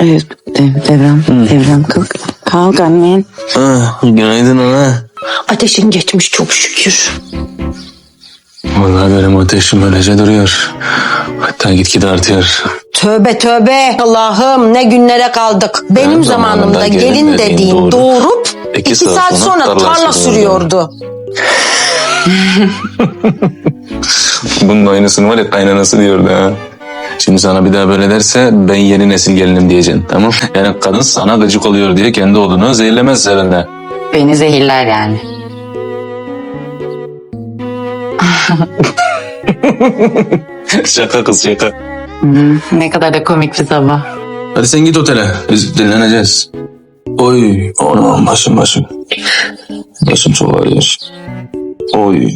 Evet, dev- devrem, devrem kalk. Kalk annen. Ah, günaydın ana. Ateşin geçmiş çok şükür. Vallahi benim ateşim öylece duruyor. Hatta gitgide artıyor. Tövbe tövbe. Allah'ım ne günlere kaldık. Benim, Benim zamanımda zamanımda gelin, gelin dediğin dediğin doğurup doğurup iki saat sonra tarla sürüyordu. Bunun aynısını var ya kaynanası diyordu ha. Şimdi sana bir daha böyle derse ben yeni nesil gelinim diyeceksin tamam Yani kadın sana gıcık oluyor diye kendi oğlunu zehirlemez herhalde. Beni zehirler yani. şaka kız şaka. Ne kadar da komik bir sabah. Hadi sen git otele. Biz dinleneceğiz. Oy, anam başım başım. Başım çok ağrıyor. Oy.